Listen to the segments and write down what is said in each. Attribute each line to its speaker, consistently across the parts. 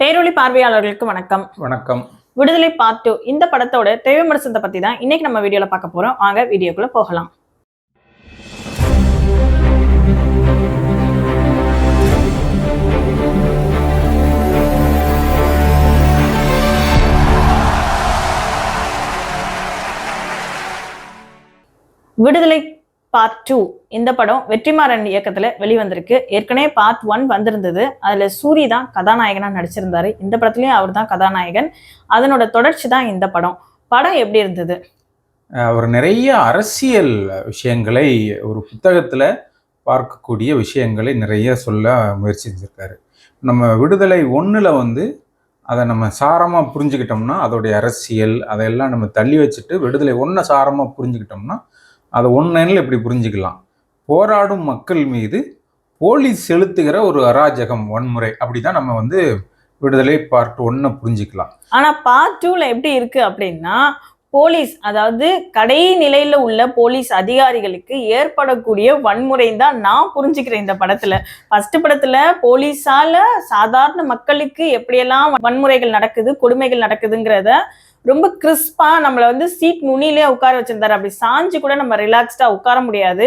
Speaker 1: பேரொளி பார்வையாளர்களுக்கு வணக்கம்.
Speaker 2: வணக்கம்.
Speaker 1: விடுதலை பார்ட் டூ இந்த படத்தோட தேவை விமர்சனத்தை பத்தி தான் இன்னைக்கு நம்ம வீடியோல பார்க்க போறோம். வாங்க வீடியோக்குள்ள போகலாம். விடுதலை பார்ட் டூ இந்த படம் வெற்றிமாறன் இயக்கத்துல வெளிவந்திருக்கு. ஏற்கனவே பார்ட் ஒன் வந்திருந்தது. அதுல சூரி தான் கதாநாயகனா நடிச்சிருந்தாரு. இந்த படத்துலயும் அவர் தான் கதாநாயகன். அதனோட தொடர்ச்சி தான் இந்த படம். படம் எப்படி இருந்தது?
Speaker 2: அவர் நிறைய அரசியல் விஷயங்களை ஒரு புத்தகத்தில் பார்க்கக்கூடிய விஷயங்களை நிறைய சொல்ல முயற்சி செஞ்சிருக்காரு. நம்ம விடுதலை ஒன்றில் வந்து அதை நம்ம சாரமாக புரிஞ்சுக்கிட்டோம்னா அதோடைய அரசியல் அதையெல்லாம் நம்ம தள்ளி வச்சுட்டு விடுதலை ஒன்றை சாரமாக புரிஞ்சுக்கிட்டோம்னா அதை ஒன்றில் இப்படி புரிஞ்சுக்கலாம். போராடும் மக்கள் மீது போலீஸ் செலுத்துகிற ஒரு அராஜகம் வன்முறை. அப்படி தான் நம்ம வந்து விடுதலை பார்ட் ஒன்னு புரிஞ்சுக்கலாம்.
Speaker 1: ஆனா பார்ட் டூல எப்படி இருக்கு அப்படின்னா போலீஸ் அதாவது கடை நிலையில உள்ள போலீஸ் அதிகாரிகளுக்கு ஏற்படக்கூடிய வன்முறை தான் நான் புரிஞ்சுக்கிறேன் இந்த படத்துல. ஃபர்ஸ்ட் படத்துல போலீஸால சாதாரண மக்களுக்கு எப்படியெல்லாம் வன்முறைகள் நடக்குது கொடுமைகள் நடக்குதுங்கிறத ரொம்ப கிறிஸ்பா நம்மள வந்து சீட் நுனியிலே உட்கார வச்சிருந்தாரு. அப்படி சாஞ்சு கூட நம்ம ரிலாக்ஸ்டா உட்கார முடியாது.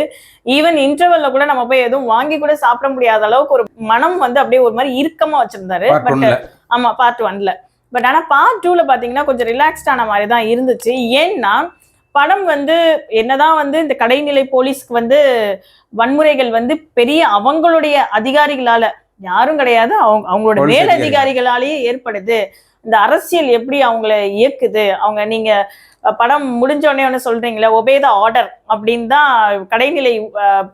Speaker 1: ஈவன் இன்டர்வல்ல கூட நம்ம போய் எதுவும் வாங்கி கூட சாப்பிட முடியாத அளவுக்கு ஒரு மனம் வந்து அப்படியே ஒரு மாதிரி இறுக்கமா வச்சிருந்தாரு. பட் ஆமா பார்ட் ஒன்ல பட் ஆனா பார்ட் டூல பாத்தீங்கன்னா கொஞ்சம் ரிலாக்ஸ்டான மாதிரி தான் இருந்துச்சு. ஏன்னா படம் வந்து என்னதான் வந்து இந்த கடைநிலை போலீஸ்க்கு வந்து வன்முறைகள் வந்து பெரிய அவங்களுடைய அதிகாரிகளால யாரும் கிடையாது அவங்க அவங்களோட
Speaker 2: Police
Speaker 1: மேல்
Speaker 2: அதிகாரிகள்.
Speaker 1: அதிகாரிகளாலேயே ஏற்படுது. இந்த அரசியல் எப்படி அவங்கள இயக்குது? அவங்க நீங்க படம் முடிஞ்ச உடனே ஒன்று சொல்றீங்களே ஒபே த ஆர்டர் அப்படின்னு தான் கடைநிலை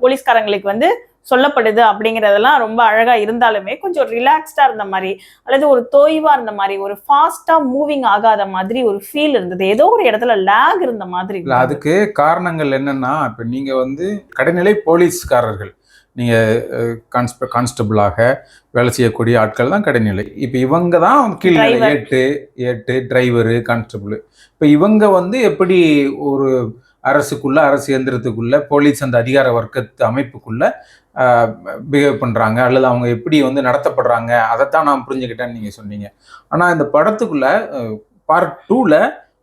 Speaker 1: போலீஸ்காரங்களுக்கு வந்து சொல்லப்படுது அப்படிங்கறதெல்லாம் ரொம்ப அழகா இருந்தாலுமே கொஞ்சம் ரிலாக்ஸ்டா இருந்த மாதிரி அல்லது ஒரு தோய்வா இருந்த மாதிரி ஒரு ஃபாஸ்டா மூவிங் ஆகாத மாதிரி ஒரு ஃபீல் இருந்தது. ஏதோ ஒரு இடத்துல லேக் இருந்த மாதிரி
Speaker 2: அதுக்கு காரணங்கள் என்னன்னா இப்போ நீங்கள் வந்து கடைநிலை போலீஸ்காரர்கள். நீங்கள் கான்ஸ்ட கான்ஸ்டபிளாக வேலை செய்யக்கூடிய ஆட்கள் தான் கடைநிலை. இப்போ இவங்க தான்
Speaker 1: Driver.
Speaker 2: ஏட்டு ஏட்டு டிரைவரு கான்ஸ்டபிள் இப்போ இவங்க வந்து எப்படி ஒரு அரசுக்குள்ள அரசு இயந்திரத்துக்குள்ள போலீஸ் அந்த அதிகார வர்க்கத்து அமைப்புக்குள்ள பிஹேவ் பண்ணுறாங்க அல்லது அவங்க எப்படி வந்து நடத்தப்படுறாங்க? அதைத்தான் நான் புரிஞ்சுக்கிட்டேன்னு நீங்கள் சொன்னீங்க. ஆனால் இந்த படத்துக்குள்ள பார்ட் டூவில்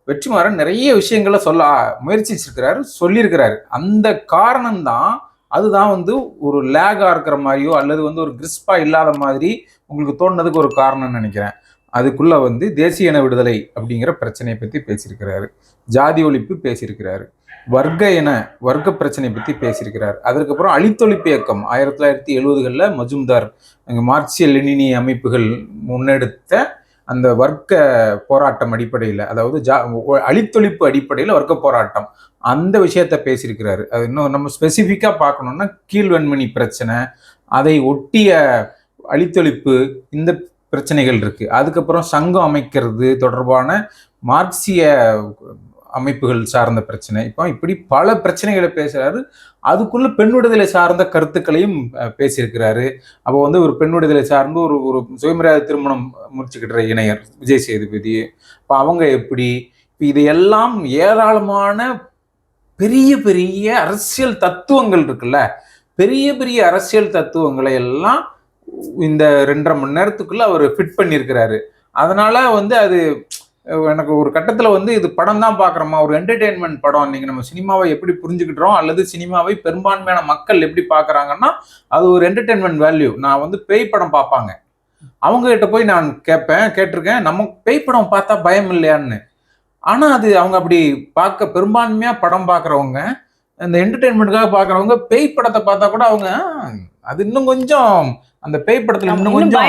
Speaker 2: வெற்றிமாறன் நிறைய விஷயங்களை சொல்ல முயற்சிச்சிருக்கிறாரு சொல்லியிருக்கிறாரு. அந்த காரணம் தான் அதுதான் வந்து ஒரு லேகா இருக்கிற மாதிரியோ அல்லது வந்து ஒரு கிறிஸ்பா இல்லாத மாதிரி உங்களுக்கு தோணுனதுக்கு ஒரு காரணம்னு நினைக்கிறேன். அதுக்குள்ள வந்து தேசிய இன விடுதலை அப்படிங்கிற பிரச்சனையை பத்தி பேசியிருக்கிறாரு. ஜாதி ஒழிப்பு பேசியிருக்கிறாரு. வர்க்க இன வர்க்க பிரச்சனை பத்தி பேசியிருக்கிறார். அதற்கப்புறம் அழித்தொழிப்பு இயக்கம் ஆயிரத்தி தொள்ளாயிரத்தி எழுபதுகளில் மஜும்தார் மார்க்சிய லெனினி அமைப்புகள் முன்னெடுத்த அந்த வர்க்க போராட்டம் அடிப்படையில் அதாவது ஜா ஒ- அழித்தொழிப்பு அடிப்படையில் வர்க்க போராட்டம். அந்த விஷயத்த பேசியிருக்கிறாரு. அது இன்னும் நம்ம ஸ்பெசிஃபிக்காக பார்க்கணுன்னா கீழ்வன்மணி பிரச்சனை அதை ஒட்டிய அழித்தொழிப்பு இந்த பிரச்சனைகள் இருக்குது அதுக்கப்புறம் சங்கம் அமைக்கிறது தொடர்பான மார்க்சிய அமைப்புகள் சார்ந்த பிரச்சனை. இப்போ இப்படி பல பிரச்சனைகளை பேசுகிறாரு அதுக்குள்ள பெண் விடுதலை சார்ந்த கருத்துக்களையும் பேசியிருக்கிறாரு. அப்போ வந்து ஒரு பெண் விடுதலை சார்ந்து ஒரு ஒரு சுயமரியாதை திருமணம் முடிச்சுக்கிட்டுற இணையர் விஜய் சேதுபதி. இப்போ அவங்க எப்படி? இப்போ இதையெல்லாம் ஏராளமான பெரிய பெரிய அரசியல் தத்துவங்கள் இருக்குல்ல? பெரிய பெரிய அரசியல் தத்துவங்களை எல்லாம் இந்த ரெண்டரை மணி நேரத்துக்குள்ள அவர் ஃபிட் பண்ணியிருக்கிறாரு. அதனால வந்து அது எனக்கு ஒரு கட்டத்தில் வந்து இது படம் தான் பார்க்குறோமா ஒரு என்டர்டெயின்மெண்ட் படம். நீங்கள் நம்ம சினிமாவை எப்படி புரிஞ்சுக்கிட்டோம் அல்லது சினிமாவை பெரும்பான்மையான மக்கள் எப்படி பார்க்குறாங்கன்னா அது ஒரு என்டர்டெயின்மெண்ட் வேல்யூ நான் வந்து பேய் படம் பார்ப்பாங்க. அவங்க கிட்ட போய் நான் கேட்பேன் கேட்டிருக்கேன். நம்ம பேய் படம் பார்த்தா பயம் இல்லையான்னு. ஆனால் அது அவங்க அப்படி பார்க்க பெரும்பான்மையாக படம் பார்க்குறவங்க இந்த என்டர்டெயின்மெண்ட்டுக்காக பார்க்குறவங்க பேய் படத்தை பார்த்தா கூட அவங்க அது இன்னும் கொஞ்சம் அந்த பேய் படத்துல இன்னும் கொஞ்சம்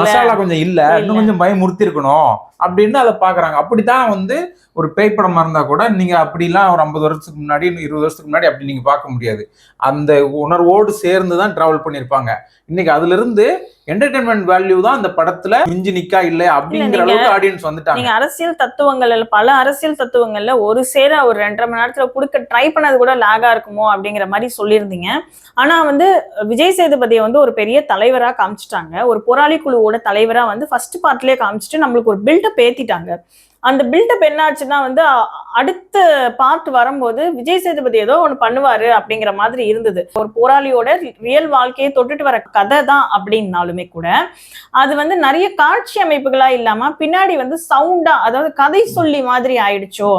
Speaker 2: மசாலா கொஞ்சம் இல்ல
Speaker 1: இல்ல.
Speaker 2: இன்னும் கொஞ்சம் பயமுறுத்தி இருக்கணும் அப்படின்னு அதை பாக்குறாங்க அப்படித்தான் வந்து ஒரு பேய் படமா இருந்தா கூட நீங்க அப்படிலாம் ஒரு ஐம்பது வருஷத்துக்கு முன்னாடி இருபது வருஷத்துக்கு முன்னாடி அப்படி நீங்க பார்க்க முடியாது. அந்த உணர்வோடு சேர்ந்து தான் டிராவல் பண்ணியிருப்பாங்க இன்னைக்கு அதுல இருந்து என்டர்டைன்மெண்ட் வேல்யூ தான் அந்த படத்துல மிஞ்சி நிக்கா இல்ல அப்படிங்கிற அளவுக்கு ஆடியன்ஸ் வந்துட்டாங்க.
Speaker 1: நீங்க அரசியல் தத்துவங்கள்ல பல அரசியல் தத்துவங்கள்ல ஒரு சேர ஒரு ரெண்டரை மணி நேரத்துல கொடுக்க ட்ரை பண்ணது கூட லாகா இருக்குமோ அப்படிங்கிற மாதிரி சொல்லியிருந்தீங்க. ஆனா வந்து விஜய் சேதுபதியை வந்து ஒரு பெரிய தலைவரா காமிச்சிட்டாங்க. ஒரு போராளி குழுவோட தலைவரா வந்து ஃபர்ஸ்ட் பார்ட்லயே காமிச்சிட்டு நம்மளுக்கு ஒரு பில்டப் ஏத்திட்டாங்க. அந்த பில்டப் என்ன ஆச்சுன்னா வந்து அடுத்த பார்ட் வரும்போது விஜய் சேதுபதி ஏதோ ஒண்ணு பண்ணுவாரு அப்படிங்கிற மாதிரி இருந்தது. ஒரு போராளியோட ரியல் வாழ்க்கையை தொட்டுட்டு வர கதை தான் அப்படின்னாலுமே கூட அது வந்து நிறைய காட்சி அமைப்புகளா இல்லாம பின்னாடி வந்து சவுண்டா அதாவது கதை சொல்லி மாதிரி ஆயிடுச்சோ?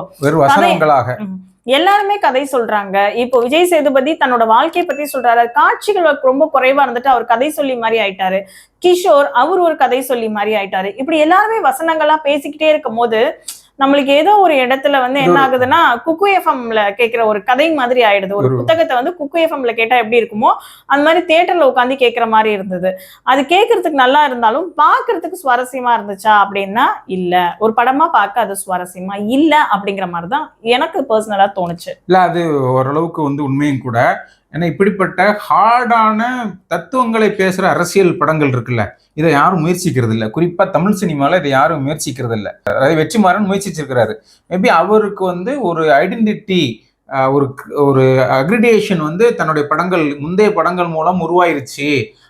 Speaker 1: எல்லாருமே கதை சொல்றாங்க. இப்போ விஜய் சேதுபதி தன்னோட வாழ்க்கையை பத்தி சொல்றாரு. காட்சிகள் ரொம்ப குறைவா இருந்துட்டு அவர் கதை சொல்லி மாதிரி ஆயிட்டாரு. கிஷோர் அவர் ஒரு கதை சொல்லி மாதிரி ஆயிட்டாரு. இப்படி எல்லாருமே வசனங்களா பேசிக்கிட்டே இருக்கும் போது நம்மளுக்கு ஏதோ ஒரு இடத்துல வந்து என்ன ஆகுதுன்னா குக்கு எஃப்எம்ல கேட்கிற ஒரு கதை மாதிரி ஆயிடுது. ஒரு புத்தகத்தை வந்து குக்கு எஃப்எம்ல கேட்டா எப்படி இருக்குமோ அந்த மாதிரி தியேட்டர்ல உட்காந்து கேட்கிற மாதிரி இருந்தது. அது கேட்கறதுக்கு நல்லா இருந்தாலும் பார்க்கிறதுக்கு சுவாரஸ்யமா இருந்துச்சா அப்படின்னா இல்ல. ஒரு படமா பார்க்க அது சுவாரஸ்யமா இல்ல அப்படிங்கிற மாதிரி தான் எனக்கு பர்சனலா தோணுச்சு.
Speaker 2: இல்ல அது ஓரளவுக்கு வந்து உண்மையும் கூட. ஏன்னா இப்படிப்பட்ட ஹார்டான தத்துவங்களை பேசுகிற அரசியல் படங்கள் இருக்குல்ல இதை யாரும் முயற்சிக்கிறது இல்லை குறிப்பாக தமிழ் சினிமாவில் இதை யாரும் முயற்சிக்கிறது இல்லை அதாவது வெற்றிமாறன் முயற்சிச்சிருக்கிறாரு. மேபி அவருக்கு வந்து ஒரு ஐடென்டிட்டி ஒரு ஒரு அக்ரிடேஷன் வந்து தன்னுடைய படங்கள் முந்தைய படங்கள் மூலம் உருவாயிருச்சு.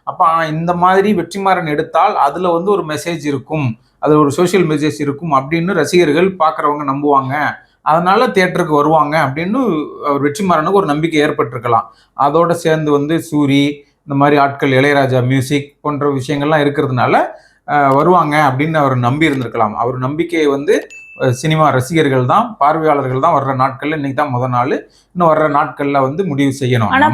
Speaker 2: அப்போ இந்த மாதிரி வெற்றிமாறன் எடுத்தால் அதில் வந்து ஒரு மெசேஜ் இருக்கும். அதில் ஒரு சோஷியல் மெசேஜ் இருக்கும் அப்படின்னு ரசிகர்கள் பார்க்குறவங்க நம்புவாங்க. அதனால தேட்டருக்கு வருவாங்க அப்படின்னு அவர் வெற்றிமாறனுக்கு ஒரு நம்பிக்கை ஏற்பட்டிருக்கலாம். அதோட சேர்ந்து வந்து சூரி இந்த மாதிரி ஆட்கள் இளையராஜா மியூசிக் போன்ற விஷயங்கள்லாம் இருக்கிறதுனால வருவாங்க அப்படின்னு அவர் நம்பி இருந்திருக்கலாம். அவர் நம்பிக்கையை வந்து சினிமா ரசிகர்கள் தான் பார்வையாளர்கள் தான் வர்ற நாட்களில் இன்னைக்கு தான் முத நாள். இன்னும் வர்ற நாட்கள்ல வந்து முடிவு செய்யணும்.
Speaker 1: ஆனா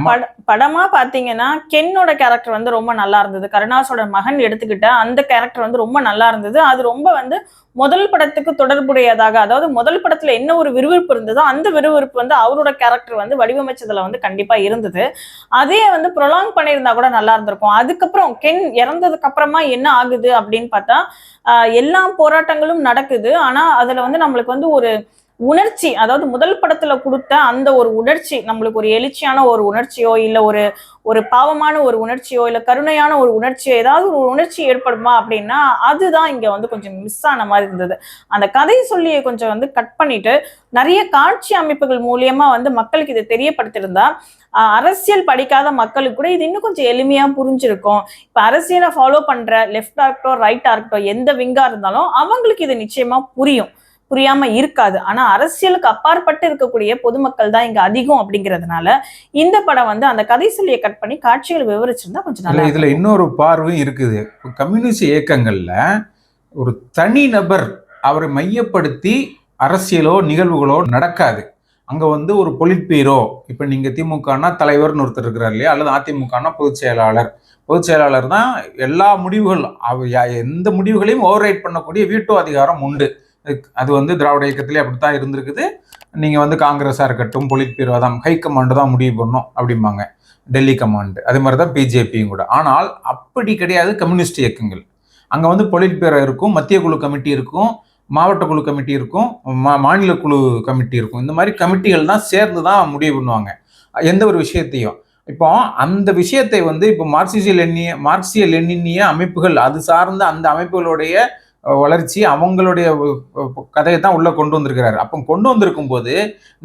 Speaker 1: படமா பாத்தீங்கன்னா கென்னோட கேரக்டர் வந்து ரொம்ப நல்லா இருந்தது. கருணாஸோட மகன் எடுத்துக்கிட்ட அந்த கேரக்டர் வந்து ரொம்ப நல்லா இருந்தது. அது ரொம்ப வந்து முதல் படத்துக்கு தொடர்புடையதாக அதாவது முதல் படத்துல என்ன ஒரு விறுவிறுப்பு இருந்ததோ அந்த விறுவிறுப்பு வந்து அவரோட கேரக்டர் வந்து வடிவமைச்சதுல வந்து கண்டிப்பா இருந்தது. அதே வந்து ப்ரொலாங் பண்ணியிருந்தா கூட நல்லா இருந்திருக்கும். அதுக்கப்புறம் கென் இறந்ததுக்கு அப்புறமா என்ன ஆகுது அப்படின்னு பார்த்தா எல்லா போராட்டங்களும் நடக்குது. ஆனா அதுல வந்து நம்மளுக்கு வந்து ஒரு உணர்ச்சி அதாவது முதல் படத்துல கொடுத்த அந்த ஒரு உணர்ச்சி நம்மளுக்கு ஒரு எழுச்சியான ஒரு உணர்ச்சியோ இல்ல ஒரு ஒரு பாவமான ஒரு உணர்ச்சியோ இல்ல கருணையான ஒரு உணர்ச்சியோ ஏதாவது ஒரு உணர்ச்சி ஏற்படுமா அப்படின்னா அதுதான் இங்க வந்து கொஞ்சம் மிஸ் ஆன மாதிரி இருந்தது. அந்த கதை சொல்லியை கொஞ்சம் வந்து கட் பண்ணிட்டு நிறைய காட்சி அமைப்புகள் மூலியமா வந்து மக்களுக்கு இதை தெரியப்படுத்திருந்தா அரசியல் படிக்காத மக்களுக்கு கூட இது இன்னும் கொஞ்சம் எளிமையா புரிஞ்சிருக்கும். இப்ப அரசியலை ஃபாலோ பண்ற லெஃப்டா இருக்கட்டும் ரைட்டா இருக்கட்டும் எந்த விங்கா இருந்தாலும் அவங்களுக்கு இது நிச்சயமா புரியும். புரியாம இருக்காது. ஆனா அரசியலுக்கு அப்பாற்பட்டு இருக்கக்கூடிய பொதுமக்கள் தான் இங்க அதிகம் அப்படிங்கிறதுனால இந்த படம் வந்து அந்த கதை சொல்லியை கட் பண்ணி காட்சிகள் விவரிச்சிருந்தா கொஞ்சம் நல்லா
Speaker 2: இதுல. இன்னொரு பார்வையும் இருக்குது. கம்யூனிஸ்ட் இயக்கங்கள்ல ஒரு தனி நபர் அவரை மையப்படுத்தி அரசியலோ நிகழ்வுகளோ நடக்காது. அங்க வந்து ஒரு பொலிட் பீரோ இப்ப நீங்க திமுகனா தலைவர்னு ஒருத்தர் இருக்கிறார் இல்லையா? அல்லது அதிமுகனா பொதுச் செயலாளர். பொதுச் செயலாளர் தான் எல்லா முடிவுகள் எந்த முடிவுகளையும் ஓவர் ரைட் பண்ணக்கூடிய வீட்டோ அதிகாரம் உண்டு. அது- வந்து திராவிட இயக்கத்திலே அப்படித்தான் இருந்திருக்குது. நீங்கள் வந்து காங்கிரஸாக இருக்கட்டும் பொலிட் பீரோ தான் ஹை கமாண்டு தான் முடிவு பண்ணும் அப்படிம்பாங்க. டெல்லி கமாண்டு அதே மாதிரி தான் பிஜேபியும் கூட. ஆனால் அப்படி கிடையாது கம்யூனிஸ்ட் இயக்கங்கள். அங்கே வந்து பொலிட் பேரோ இருக்கும் மத்திய குழு கமிட்டி இருக்கும் மாவட்ட குழு கமிட்டி இருக்கும் மா மாநில குழு கமிட்டி இருக்கும். இந்த மாதிரி கமிட்டிகள் தான் சேர்ந்து தான் முடிவு பண்ணுவாங்க. எந்த ஒரு விஷயத்தையும். இப்போ அந்த விஷயத்தை வந்து இப்போ மார்க்சிய லென்னிய மார்க்சிய லெனினிய அமைப்புகள் அது சார்ந்த அந்த அமைப்புகளுடைய வளர்ச்சி அவங்களுடைய கதையை தான் உள்ளே கொண்டு வந்திருக்கிறாரு. அப்போ கொண்டு வந்திருக்கும் போது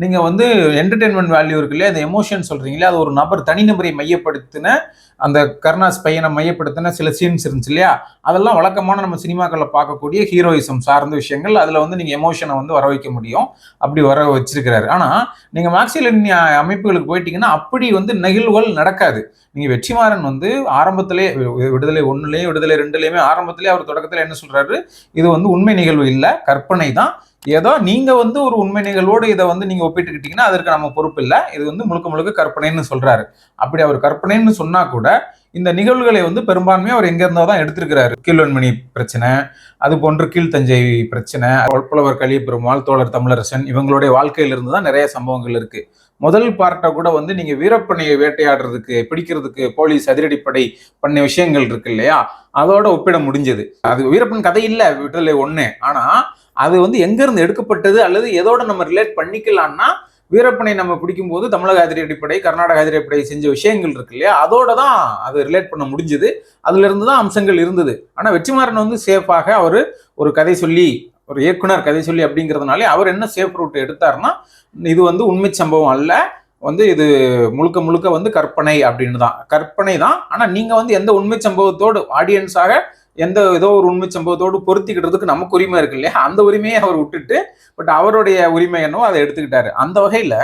Speaker 2: நீங்கள் வந்து என்டர்டெயின்மெண்ட் வேல்யூ இருக்கு இல்லையா அந்த எமோஷன் சொல்கிறீங்களே அது ஒரு நபர் தனிநபரை மையப்படுத்தின அந்த கருணாஸ் பையனை மையப்படுத்தின சில சீன்ஸ் இருந்துச்சு இல்லையா அதெல்லாம் வழக்கமான நம்ம சினிமாக்களில் பார்க்கக்கூடிய ஹீரோயிசம் சார்ந்த விஷயங்கள் அதில் வந்து நீங்கள் எமோஷனை வந்து வர வைக்க முடியும். அப்படி வர வச்சிருக்கிறாரு. ஆனால் நீங்கள் மேக்சிலின் அமைப்புகளுக்கு போயிட்டீங்கன்னா அப்படி வந்து நெகிழ்வுகள் நடக்காது. நீங்கள் வெற்றிமாறன் வந்து ஆரம்பத்திலே விடுதலை ஒன்றுலேயும் விடுதலை ரெண்டுலேயுமே ஆரம்பத்திலே அவர் தொடக்கத்தில் என்ன சொல்கிறாரு இது வந்து உண்மை நிகழ்வு இல்லை கற்பனை தான். ஏதோ நீங்க வந்து ஒரு உண்மை நிகழ்வோடு இதை வந்து நீங்க ஒப்பிட்டுக்கிட்டீங்கன்னா அதற்கு நம்ம பொறுப்பு இல்லை. இது வந்து முழுக்க முழுக்க கற்பனைன்னு சொல்றாரு. அப்படி அவர் கற்பனைன்னு சொன்னா கூட இந்த நிகழ்வுகளை வந்து பெரும்பான்மையாக அவர் எங்க இருந்தோ தான் எடுத்திருக்கிறாரு. கீழ்வன்மணி பிரச்சனை அது போன்று கீழ்த்தஞ்சை பிரச்சனை புலவர் கலியபெருமாள் தோழர் தமிழரசன் இவங்களுடைய வாழ்க்கையிலிருந்து தான் நிறைய சம்பவங்கள் இருக்கு. முதல் பார்ட்டை கூட வந்து நீங்கள் வீரப்பனையை வேட்டையாடுறதுக்கு பிடிக்கிறதுக்கு போலீஸ் அதிரடிப்படை பண்ண விஷயங்கள் இருக்கு இல்லையா? அதோட ஒப்பிட முடிஞ்சது. அது வீரப்பன் கதை இல்லை விடுதலை ஒன்று ஆனால் அது வந்து எங்கேருந்து எடுக்கப்பட்டது அல்லது எதோட நம்ம ரிலேட் பண்ணிக்கலாம்னா வீரப்பனை நம்ம பிடிக்கும்போது தமிழக அதிரடிப்படை கர்நாடக அதிரடிப்படை செஞ்ச விஷயங்கள் இருக்கு இல்லையா? அதோட தான் அது ரிலேட் பண்ண முடிஞ்சது. அதுலேருந்து தான் அம்சங்கள் இருந்தது. ஆனால் வெற்றிமாறன் வந்து சேஃபாக அவர் ஒரு கதை சொல்லி ஒரு இயக்குனர் கதை சொல்லி அப்படிங்கிறதுனாலே அவர் என்ன சேஃப் ரூட் எடுத்தாருன்னா இது வந்து உண்மை சம்பவம் அல்ல. வந்து இது முழுக்க முழுக்க வந்து கற்பனை அப்படின்னு தான். கற்பனை தான். ஆனால் நீங்கள் வந்து எந்த உண்மை சம்பவத்தோடு ஆடியன்ஸாக எந்த ஏதோ ஒரு உண்மை சம்பவத்தோடு பொருத்திக்கிட்டதுக்கு நமக்கு உரிமை இருக்கு இல்லையா? அந்த உரிமையை அவர் விட்டுட்டு பட் அவருடைய உரிமை என்னவோ அதை எடுத்துக்கிட்டாரு. அந்த வகையில்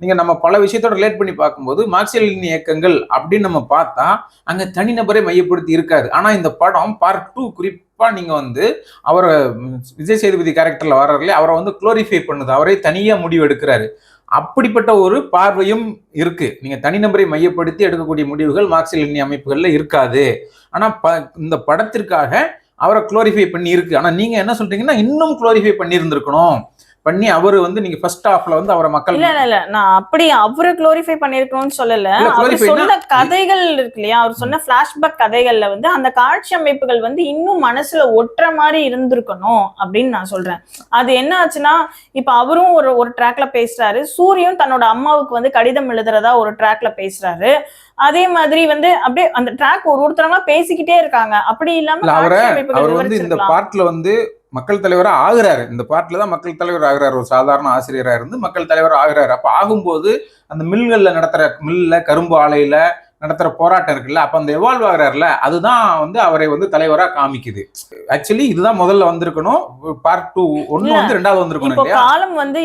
Speaker 2: நீங்கள் நம்ம பல விஷயத்தோட ரிலேட் பண்ணி பார்க்கும்போது மார்க்சியலின் இயக்கங்கள் அப்படின்னு நம்ம பார்த்தா அங்கே தனிநபரை மையப்படுத்தி இருக்காது. ஆனால் இந்த படம் பார்ட் டூ குறிப்பாக நீங்கள் வந்து அவரை விஜய் சேதுபதி கேரக்டரில் வர்றாருல அவரை வந்து குளோரிஃபை பண்ணுது. அவரே தனியாக முடிவு எடுக்கிறாரு அப்படிப்பட்ட ஒரு பார்வையும் இருக்கு. நீங்கள் தனிநபரை மையப்படுத்தி எடுக்கக்கூடிய முடிவுகள் மார்க்சியலினி அமைப்புகளில் இருக்காது. ஆனால் ப இந்த படத்திற்காக அவரை குளோரிஃபை பண்ணி இருக்கு நீங்கள் என்ன சொல்றீங்கன்னா இன்னும் குளோரிஃபை பண்ணியிருந்திருக்கணும். பண்ணி அவர் வந்து நீங்க ஃபர்ஸ்ட் ஹாஃப்ல வந்து அவரை மக்கள்
Speaker 1: இல்ல இல்ல நான் அப்படி அவரை குளோரிஃபை பண்ணிருக்கணும்னு சொல்லல. அவர் சொன்ன கதைகள் இருக்கு இல்லையா? அவர் சொன்ன பிளாஷ்பேக் கதைகள்ல வந்து அந்த காட்சி அமைப்புகள் வந்து இன்னும் மனசுல ஒட்டுற மாதிரி இருந்திருக்கணும் அப்படின்னு நான் சொல்றேன். அது என்ன ஆச்சுன்னா இப்ப அவரும் ஒரு ஒரு ட்ராக்ல பேசுறாரு. சூரியும் தன்னோட அம்மாவுக்கு வந்து கடிதம் எழுதுறதா ஒரு ட்ராக்ல பேசுறாரு. அதே மாதிரி வந்து அப்படியே அந்த ட்ராக் ஒரு ஒருத்தரமா பேசிக்கிட்டே இருக்காங்க. அப்படி இல்லாம
Speaker 2: இல்ல, அவரை- அவர் வந்து இந்த. பார்ட்ல வந்து மக்கள் தலைவரா ஆகுறாரு. இந்த பார்ட்ல தான் மக்கள் தலைவர் ஆகுறாரு. ஒரு சாதாரண ஆசிரியரா இருந்து மக்கள் தலைவர் ஆகுறாரு. அப்ப ஆகும்போது அந்த மில்கள்ல நடத்துற மில்ல கரும்பு ஆலையில நடத்துற போராட்டம் இருக்குல்ல அப்ப அந்த எவால்வ் ஆகுறாருல அதுதான் வந்து அவரை வந்து தலைவரா காமிக்குது. ஆக்சுவலி இதுதான் முதல்ல வந்திருக்கணும். பார்ட் டூ
Speaker 1: இல்ல,
Speaker 2: வந்து ரெண்டாவது வந்திருக்கணும்
Speaker 1: காலம் வந்து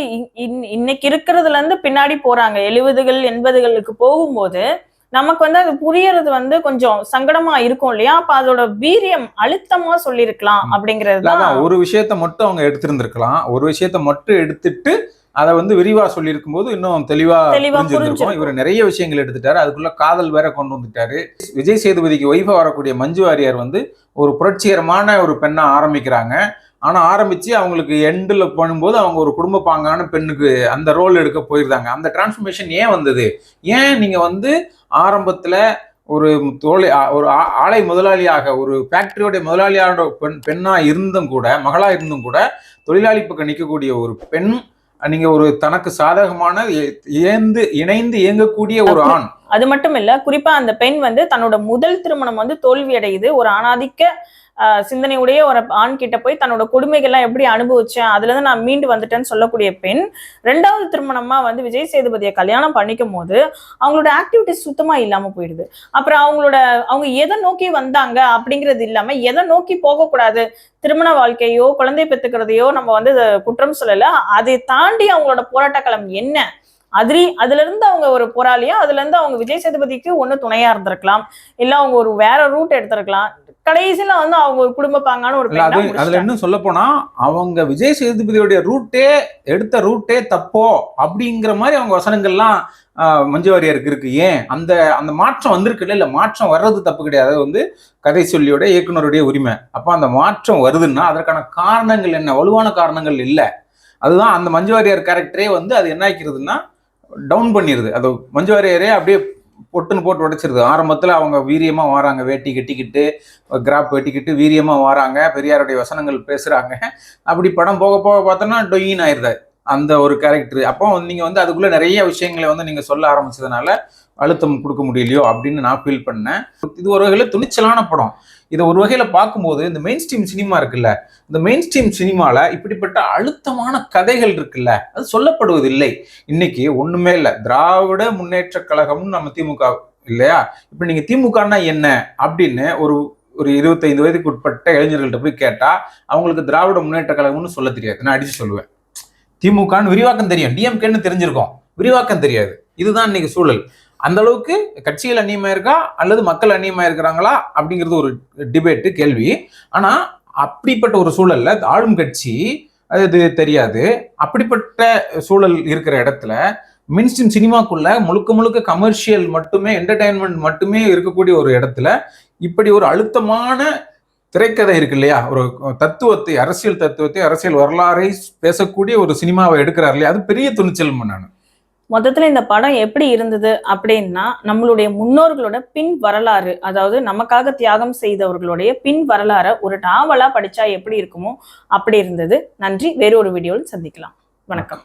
Speaker 1: இன்னைக்கு இருக்கிறதுல இருந்து பின்னாடி போறாங்க. எழுபதுகள் எண்பதுகளுக்கு போகும்போது நமக்கு வந்து அது புரியறது வந்து கொஞ்சம் சங்கடமா இருக்கும் இல்லையா? அப்ப அதோட வீரியம் அழுத்தமா சொல்லியிருக்கலாம். அப்படிங்கிறது
Speaker 2: ஒரு விஷயத்த மட்டும் அவங்க எடுத்திருந்திருக்கலாம். ஒரு விஷயத்த மட்டும் எடுத்துட்டு அதை வந்து விரிவா சொல்லியிருக்கும் போது இன்னும் தெளிவா புரிஞ்சிருக்கும். இவர் நிறைய விஷயங்கள் எடுத்துட்டாரு. அதுக்குள்ள காதல் வேற கொண்டு வந்துட்டாரு. விஜய் சேதுபதிக்கு ஒய்ஃபா வரக்கூடிய மஞ்சு வாரியார் வந்து ஒரு புரட்சிகரமான ஒரு பெண்ணா ஆரம்பிக்கிறாங்க. ஆனா ஆரம்பிச்சு அவங்களுக்கு எண்டில் பண்ணும்போது அவங்க ஒரு குடும்ப பாங்கான பெண்ணுக்கு அந்த ரோல் எடுக்க போயிருந்தாங்க. அந்த டிரான்ஸ்ஃபர்மேஷன் ஏன் வந்தது? ஏன் நீங்க வந்து ஆரம்பத்துல ஒரு தோழி ஒரு ஆலை முதலாளியாக ஒரு ஃபேக்டரியோட முதலாளியோட பெண் பெண்ணா இருந்தும் கூட மகளா இருந்தும் கூட தொழிலாளி பக்கம் நிற்கக்கூடிய ஒரு பெண் நீங்க ஒரு தனக்கு சாதகமான ஏ- ஏந்து இணைந்து இயங்கக்கூடிய ஒரு ஆண்.
Speaker 1: அது மட்டும் இல்ல குறிப்பா அந்த பெண் வந்து தன்னோட முதல் திருமணம் வந்து தோல்வி அடையுது ஒரு ஆணாதிக்க சிந்தனையுடைய ஒரு ஆண் கிட்ட போய் தன்னோட கொடுமைகள்லாம் எப்படி அனுபவிச்சேன் அதுல இருந்து நான் மீண்டு வந்துட்டேன்னு சொல்லக்கூடிய பெண் ரெண்டாவது திருமணமா வந்து விஜய் சேதுபதியை கல்யாணம் பண்ணிக்கும் போது அவங்களோட ஆக்டிவிட்டிஸ் சுத்தமா இல்லாம போயிடுது. அப்புறம் அவங்களோட அவங்க எதை நோக்கி வந்தாங்க அப்படிங்கிறது இல்லாம எதை நோக்கி போகக்கூடாது? திருமண வாழ்க்கையோ குழந்தை பெற்றுக்கிறதையோ நம்ம வந்து குற்றம் சொல்லல. அதை தாண்டி அவங்களோட போராட்ட களம் என்ன? அதிரி அதுல இருந்து அவங்க ஒரு போராளியா அதுல இருந்து அவங்க விஜய் சேதுபதிக்கு ஒண்ணு துணையா இருந்திருக்கலாம். இல்ல அவங்க ஒரு வேற ரூட் எடுத்திருக்கலாம். கடைசியில வந்து அவங்க ஒரு குடும்ப பாங்கான ஒரு
Speaker 2: அது அதுல. இன்னும் சொல்ல போனா அவங்க விஜய் சேதுபதியோடைய ரூட்டே எடுத்த ரூட்டே தப்போ அப்படிங்கிற மாதிரி அவங்க வசனங்கள்லாம் ஆஹ், மஞ்சு வாரியருக்கு இருக்கு. ஏன்? அந்த அந்த மாற்றம் வந்திருக்குல்ல இல்ல மாற்றம் வர்றது தப்பு கிடையாது. அது வந்து கதை சொல்லியோட இயக்குனருடைய உரிமை. அப்ப அந்த மாற்றம் வருதுன்னா அதற்கான காரணங்கள் என்ன? வலுவான காரணங்கள் இல்லை. அதுதான் அந்த மஞ்சு வாரியர் கேரக்டரே வந்து அது என்ன ஆக்கிறதுன்னா டவுன் பண்ணிடுது அது மஞ்சு வாரியரே அப்படியே பொட்டுன்னு போட்டு உடைச்சிருது. ஆரம்பத்தில் அவங்க வீரியமாக வராங்க. வேட்டி கட்டிக்கிட்டு கிராப் வெட்டிக்கிட்டு வீரியமாக வராங்க. பெரியாருடைய வசனங்கள் பேசுகிறாங்க அப்படி படம் போக போக பார்த்தோன்னா டொயின் ஆயிருந்தாரு அந்த ஒரு கேரக்டர் அப்போ வந்து வந்து அதுக்குள்ளே நிறைய விஷயங்களை வந்து நீங்கள் சொல்ல ஆரம்பிச்சதுனால அழுத்தம் கொடுக்க முடியலையோ அப்படின்னு நான் ஃபீல் பண்ணேன். இது ஒரு வகையில் துணிச்சலான படம். இதை ஒரு வகையில் பார்க்கும்போது இந்த மெயின் ஸ்ட்ரீம் சினிமா இருக்குல்ல இந்த மெயின் ஸ்ட்ரீம் சினிமாவில் இப்படிப்பட்ட அழுத்தமான கதைகள் இருக்குல்ல அது சொல்லப்படுவதில்லை. இன்னைக்கு ஒன்றுமே இல்லை. திராவிட முன்னேற்ற கழகம்னு நம்ம திமுக இல்லையா? இப்போ நீங்கள் திமுகன்னா என்ன அப்படின்னு ஒரு ஒரு இருபத்தைந்து வயதுக்கு உட்பட்ட இளைஞர்கள்ட்ட போய் கேட்டால் அவங்களுக்கு திராவிட முன்னேற்ற கழகம்னு சொல்ல தெரியாது. நான் அடிச்சு சொல்லுவேன். திமுகன்னு விரிவாக்கம் தெரியும். டிஎம்கேன்னு தெரிஞ்சிருக்கோம். விரிவாக்கம் தெரியாது. இதுதான் இன்னைக்கு சூழல். அந்த அளவுக்கு கட்சிகள் அந்நியமா இருக்கா அல்லது மக்கள் அந்நியமா இருக்கிறாங்களா அப்படிங்கிறது ஒரு டிபேட்டு கேள்வி. ஆனா அப்படிப்பட்ட ஒரு சூழல்ல ஆளும் கட்சி அது தெரியாது. அப்படிப்பட்ட சூழல் இருக்கிற இடத்துல மின்ஸ்ட்ரீம் சினிமாக்குள்ள முழுக்க முழுக்க கமர்ஷியல் மட்டுமே என்டர்டைன்மெண்ட் மட்டுமே இருக்கக்கூடிய ஒரு இடத்துல இப்படி ஒரு அழுத்தமான திரைக்கதை இருக்கு இல்லையா? ஒரு தத்துவத்தை அரசியல் தத்துவத்தை அரசியல் வரலாறை பேசக்கூடிய ஒரு சினிமாவை எடுக்கிறார் இல்லையா? அது பெரிய துணிச்சல் நான்.
Speaker 1: மொத்தத்துல இந்த படம் எப்படி இருந்தது அப்படின்னா நம்மளுடைய முன்னோர்களோட பின் வரலாறு அதாவது நமக்காக தியாகம் செய்தவர்களுடைய பின் வரலாறை ஒரு நாவலா படிச்சா எப்படி இருக்குமோ அப்படி இருந்தது. நன்றி. வேறொரு வீடியோவில் சந்திக்கலாம். வணக்கம்.